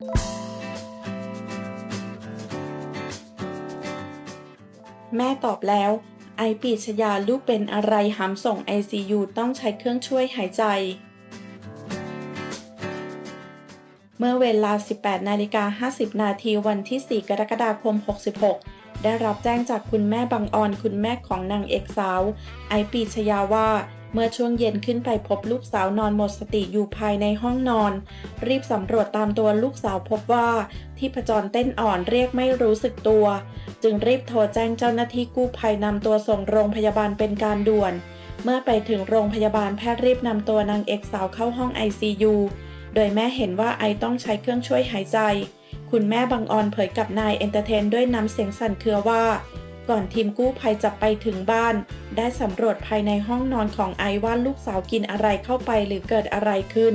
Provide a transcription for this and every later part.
แม่ตอบแล้ว ไอปีชยาลูกเป็นอะไรหามส่ง ICU ต้องใช้เครื่องช่วยหายใจ เมื่อเวลา 18 นาฬิกา 50 นาทีวันที่ 4 กรกฎาคม 66 ได้รับแจ้งจากคุณแม่บางออนคุณแม่ของนางเอกสาว ไอปีชยาว่า เมื่อช่วงเย็นขึ้นไปพบลูกสาวนอนหมดสติอยู่ภายในห้องนอน รีบสำรวจตามตัวลูกสาวพบว่าที่ผจรเต้นอ่อนเรียกไม่รู้สึกตัว จึงรีบโทรแจ้งเจ้าหน้าที่กู้ภัยนำตัวส่งโรงพยาบาลเป็นการด่วน เมื่อไปถึงโรงพยาบาลแพทย์รีบนำตัวนางเอกสาวเข้าห้อง ICU โดยแม่เห็นว่าไอต้องใช้เครื่องช่วยหายใจ คุณแม่บางออนเผยกับนายเอนเตอร์เทนด้วยน้ำเสียงสั่นเครือว่า ก่อนทีมกู้ภัยจะไปถึงบ้าน ได้สำรวจภายในห้องนอนของไอว่าลูกสาวกินอะไรเข้าไปหรือเกิดอะไรขึ้น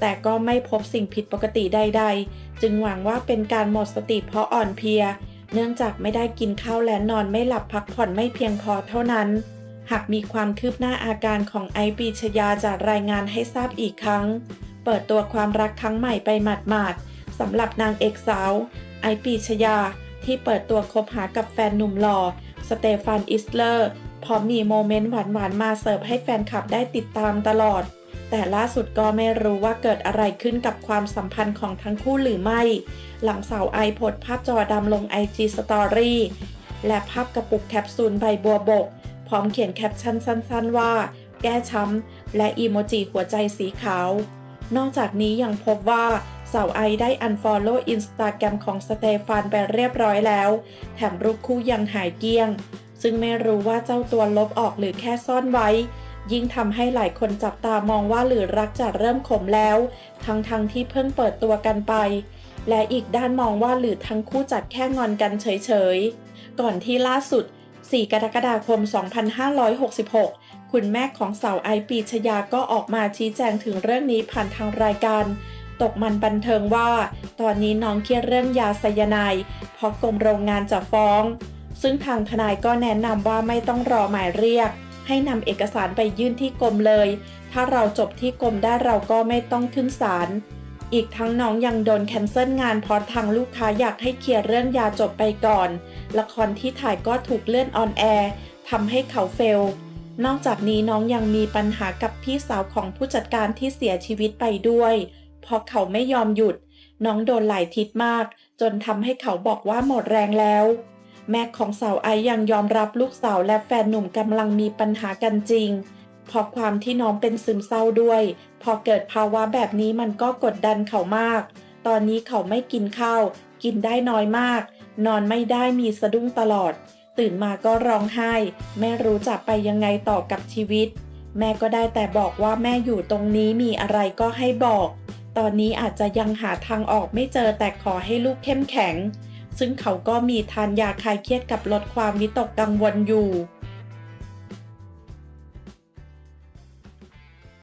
แต่ก็ไม่พบสิ่งผิดปกติใด ๆ จึงหวังว่าเป็นการหมดสติเพราะอ่อนเพลีย เนื่องจากไม่ได้กินข้าวและนอนไม่หลับพักผ่อนไม่เพียงพอเท่านั้น หากมีความคืบหน้าอาการของไอปีชยาจะรายงานให้ทราบอีกครั้ง เปิดตัวความรักครั้งใหม่ไปหมาดๆ สำหรับนางเอกสาว ไอปีชยา ที่เปิดตัวคบหากับแฟนหนุ่มหล่อ สเตฟานอิสเลอร์ พร้อมมีโมเมนต์หวานๆ มาเสิร์ฟให้แฟนคลับได้ติดตามตลอด แต่ล่าสุดก็ไม่รู้ว่าเกิดอะไรขึ้นกับความสัมพันธ์ของทั้งคู่หรือไม่ หลังสาวไอโพสภาพจอดำลง IG Story และภาพกระปุกแคปซูลใบบัวบก พร้อมเขียนแคปชั่นสั้น ๆ ว่า แก้ช้ำและอีโมจิหัวใจสีขาว นอกจากนี้ยังพบว่า สาวไอได้ unfollow Instagram ของสเตฟานไปเรียบร้อยแล้ว แถมรูปคู่ยังหายเกลี้ยง ซึ่งไม่รู้ว่าเจ้าตัวลบออกหรือแค่ซ่อนไว้ ยิ่งทำให้หลายคนจับตามองว่าหรือรักจะเริ่มขมแล้ว ทั้งๆทที่เพิ่งเปิดตัวกันไป และอีกด้านมองว่าหรือทั้งคู่จัดแค่งอนกันเฉยๆ ก่อนที่ล่าสุด 4 กรกฎาคม 2566คุณแม่ของสาวไอปีชยาก็ออกมาชี้แจงถึงเรื่องนี้ผ่านทางรายการ ตกมันบันเทิงว่า ตอนนี้น้องเครียดเรื่องยาไซยาไนด์เพราะกรมโรงงานจะฟ้อง ซึ่งทางทนายก็แนะนำว่าไม่ต้องรอหมายเรียก ให้นำเอกสารไปยื่นที่กรมเลย ถ้าเราจบที่กรมได้เราก็ไม่ต้องขึ้นศาลอีกทั้งน้องยังโดนแคนเซิลงานเพราะทางลูกค้าอยากให้เคลียร์เรื่องยาจบไปก่อน ละครที่ถ่ายก็ถูกเลื่อนออนแอร์ทำให้เขาเฟล นอกจากนี้น้องยังมีปัญหากับพี่สาวของผู้จัดการที่เสียชีวิตไปด้วย พราะเขาไม่ยอมหยุด น้องโดนหลายทิศมาก จนทำให้เขาบอกว่าหมดแรงแล้ว แม่ของสาวไอยังยอมรับลูกสาวและแฟนหนุ่มกำลังมีปัญหากันจริงเพราะความที่น้องเป็นซึมเศร้าด้วย พอเกิดภาวะแบบนี้มันก็กดดันเขามาก ตอนนี้เขาไม่กินข้าว กินได้น้อยมาก นอนไม่ได้มีสะดุ้งตลอด ตื่นมาก็ร้องไห้ ไม่รู้จะไปยังไงต่อกับชีวิต แม่ก็ได้แต่บอกว่าแม่อยู่ตรงนี้มีอะไรก็ให้บอก ตอนนี้อาจจะยังหาทางออกไม่เจอแต่ขอให้ลูกเข้มแข็ง ซึ่งเขาก็มีทานยาคลายเครียดกับลดความวิตกกังวลอยู่